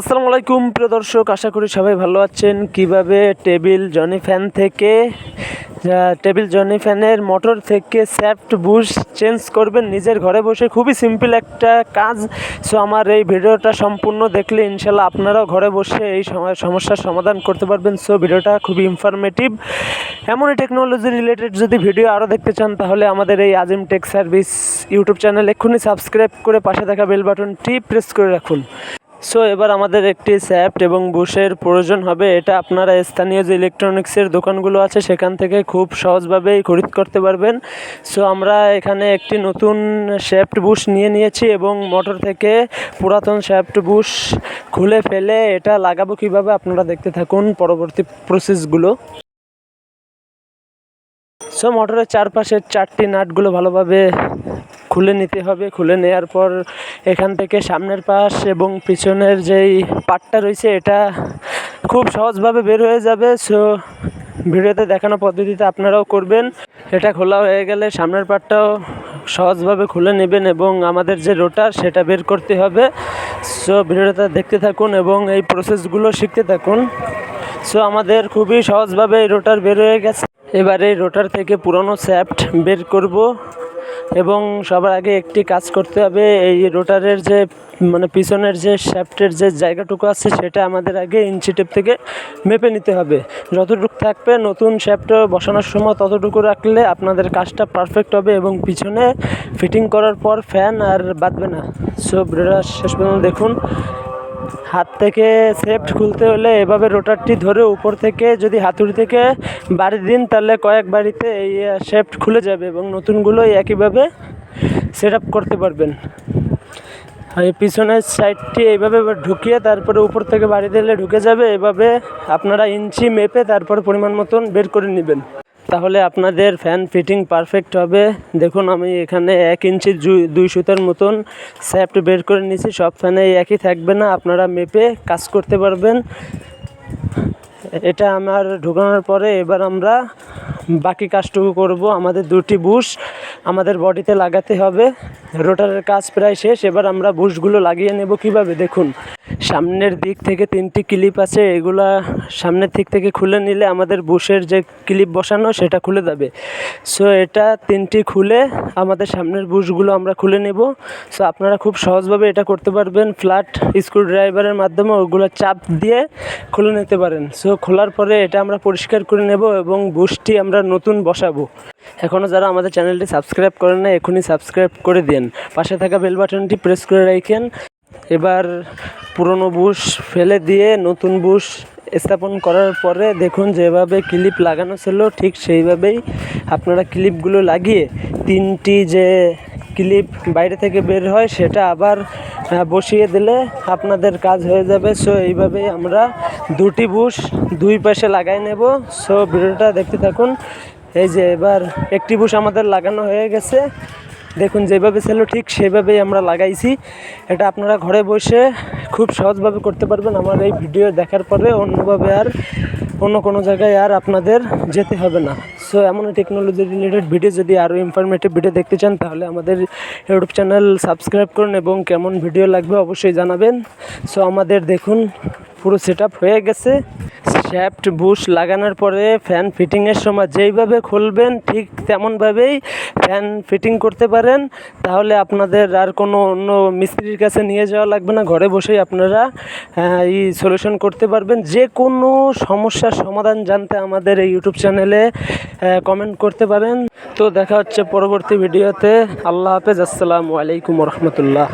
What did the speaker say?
আসসালামু আলাইকুম, প্রিয় দর্শক, আশা করি সবাই ভালো আছেন। কীভাবে টেবিল জনি ফ্যান থেকে টেবিল জনি ফ্যানের মোটর থেকে স্যাফট বুশ চেঞ্জ করবেন? নিজের ঘরে বসে খুবই সিম্পল একটা কাজ। সো, আমার এই ভিডিওটা সম্পূর্ণ দেখলে ইনশাল্লাহ আপনারাও ঘরে বসে এই সমস্যার সমাধান করতে পারবেন। সো, ভিডিওটা খুবই ইনফরমেটিভ এমনই টেকনোলজি রিলেটেড যদি ভিডিও আরও দেখতে চান, তাহলে আমাদের এই Azim tech service YouTube channel এক্ষুনি সাবস্ক্রাইব করে পাশে থাকা বেল বাটনটি প্রেস করে রাখুন। সো এবার আমাদের একটি স্যাপ্ট এবং বুশের প্রয়োজন হবে। এটা আপনারা স্থানীয় যে ইলেকট্রনিক্সের দোকানগুলো আছে, সেখান থেকে খুব সহজভাবেই খরিদ করতে পারবেন। সো আমরা এখানে একটি নতুন শ্যাফট বুশ নিয়ে নিয়েছি এবং মোটর থেকে পুরাতন শ্যাফট বুশ খুলে ফেলে এটা লাগাবো কীভাবে আপনারা দেখতে থাকুন পরবর্তী প্রসেসগুলো সো মোটরের চারপাশের চারটি নাটগুলো ভালোভাবে খুলে নিতে হবে। খুলে নেওয়ার পর এখান থেকে সামনের পাশ এবং পিছনের যেই পাটটা রয়েছে, এটা খুব সহজভাবে বের হয়ে যাবে। সো ভিডিওতে দেখানো পদ্ধতিতে আপনারাও করবেন। এটা খোলা হয়ে গেলে সামনের পাটটাও সহজভাবে খুলে নেবেন এবং আমাদের যে রোটার, সেটা বের করতে হবে। সো ভিডিওটা দেখতে থাকুন এবং এই প্রসেসগুলো শিখতে থাকুন। সো আমাদের খুবই সহজভাবে এই রোটার বের হয়ে গেছে। এবারে এই রোটার থেকে পুরনো স্যাফট বের করব। এবং সবার আগে একটি কাজ করতে হবে, এই রোটারের যে মানে পিছনের যে শ্যাফটের যে জায়গাটুকু আছে সেটা আমাদের আগে ইঞ্চি টেপ থেকে মেপে নিতে হবে। যতটুকু থাকবে নতুন শ্যাফট বসানোর সময় ততটুকু রাখলে আপনাদের কাজটা পারফেক্ট হবে এবং পিছনে ফিটিং করার পর ফ্যান আর বাঁধবে না। সো ভিডিওটা শেষ পর্যন্ত দেখুন। হাত থেকে সেফট খুলতে হলে এভাবে রোটারটি ধরে উপর থেকে যদি হাতুড়ি থেকে বাড়ি দিন, তাহলে কয়েক বাড়িতে এই শেফট খুলে যাবে এবং নতুনগুলো একইভাবে সেট আপ করতে পারবেন। আর পিছনের সাইডটি এইভাবে ঢুকিয়ে তারপরে উপর থেকে বাড়ি দিলে ঢুকে যাবে। এভাবে আপনারা ইঞ্চি মেপে তারপর পরিমাণ মতন বের করে নেবেন। তাহলে আপনাদের ফ্যান ফিটিং পারফেক্ট হবে। দেখুন, আমি এখানে এক ইঞ্চি দুই সুতার মতন স্যাফট বের করে নিয়েছি। সব ফ্যানে একই থাকবে না, আপনারা মেপে কাজ করতে পারবেন। এটা আমার ঢুকানোর পরে এবার আমরা বাকি কাজটুকু করব, আমাদের দুটি বুশ আমাদের বডিতে লাগাতে হবে। রোটারের কাজ প্রায় শেষ, এবার আমরা বুশগুলো লাগিয়ে নেব কীভাবে? দেখুন, সামনের দিক থেকে তিনটি ক্লিপ আছে, এগুলা সামনের দিক থেকে খুলে নিলে আমাদের বুশের যে ক্লিপ বসানো, সেটা খুলে যাবে। সো এটা তিনটি খুলে আমাদের সামনের বুশগুলো আমরা খুলে নেব। সো আপনারা খুব সহজভাবে এটা করতে পারবেন। ফ্ল্যাট স্ক্রু ড্রাইভারের মাধ্যমে ওগুলো চাপ দিয়ে খুলে নিতে পারেন। সো খোলার পরে এটা আমরা পরিষ্কার করে নেব এবং বুশটি আমরা নতুন বসাবো। এখনও যারা আমাদের চ্যানেলটি সাবস্ক্রাইব করেন না এখনই সাবস্ক্রাইব করে দেন। পাশে থাকা বেল বাটনটি প্রেস করে রাখেন। এবার পুরনো বুশ ফেলে দিয়ে নতুন বুশ স্থাপন করার পরে দেখুন যেভাবে ক্লিপ লাগানো ছিল, ঠিক সেইভাবেই আপনারা ক্লিপগুলো লাগিয়ে তিনটি যে ক্লিপ বাইরে থেকে বের হয়, সেটা আবার বসিয়ে দিলে আপনাদের কাজ হয়ে যাবে। সো এইভাবেই আমরা দুটি বুশ দুই পাশে লাগাই নেব। সো ভিডিওটা দেখতে থাকুন। এই যে এবার একটি বুশ আমাদের লাগানো হয়ে গেছে। দেখুন, যেভাবে ছিল ঠিক সেভাবেই আমরা লাগাইছি। এটা আপনারা ঘরে বসে খুব সহজভাবে করতে পারবেন। আমার এই ভিডিও দেখার পরে অন্যভাবে আর অন্য কোনো জায়গায় আর আপনাদের যেতে হবে না। সো এমন টেকনোলজি রিলেটেড ভিডিও যদি আরও ইনফরমেটিভ ভিডিও দেখতে চান, তাহলে আমাদের ইউটিউব চ্যানেল সাবস্ক্রাইব করুন এবং কেমন ভিডিও লাগবে অবশ্যই জানাবেন। সো আমাদের দেখুন, পুরো সেট হয়ে গেছে। শ্যাফট বুশ লাগানোর পরে ফ্যান ফিটিংয়ের সময় যেইভাবে খুলবেন ঠিক তেমনভাবেই ফ্যান ফিটিং করতে পারেন। তাহলে আপনাদের আর কোনো অন্য মিস্ত্রির কাছে নিয়ে যাওয়া লাগবে না। ঘরে বসেই আপনারা এই সলিউশন করতে পারবেন। যে কোনো সমস্যার সমাধান জানতে আমাদের এই ইউটিউব চ্যানেলে কমেন্ট করতে পারেন। তো দেখা হচ্ছে পরবর্তী ভিডিওতে আল্লাহ হাফেজ। আসসালামু আলাইকুম রহমতুল্লাহ।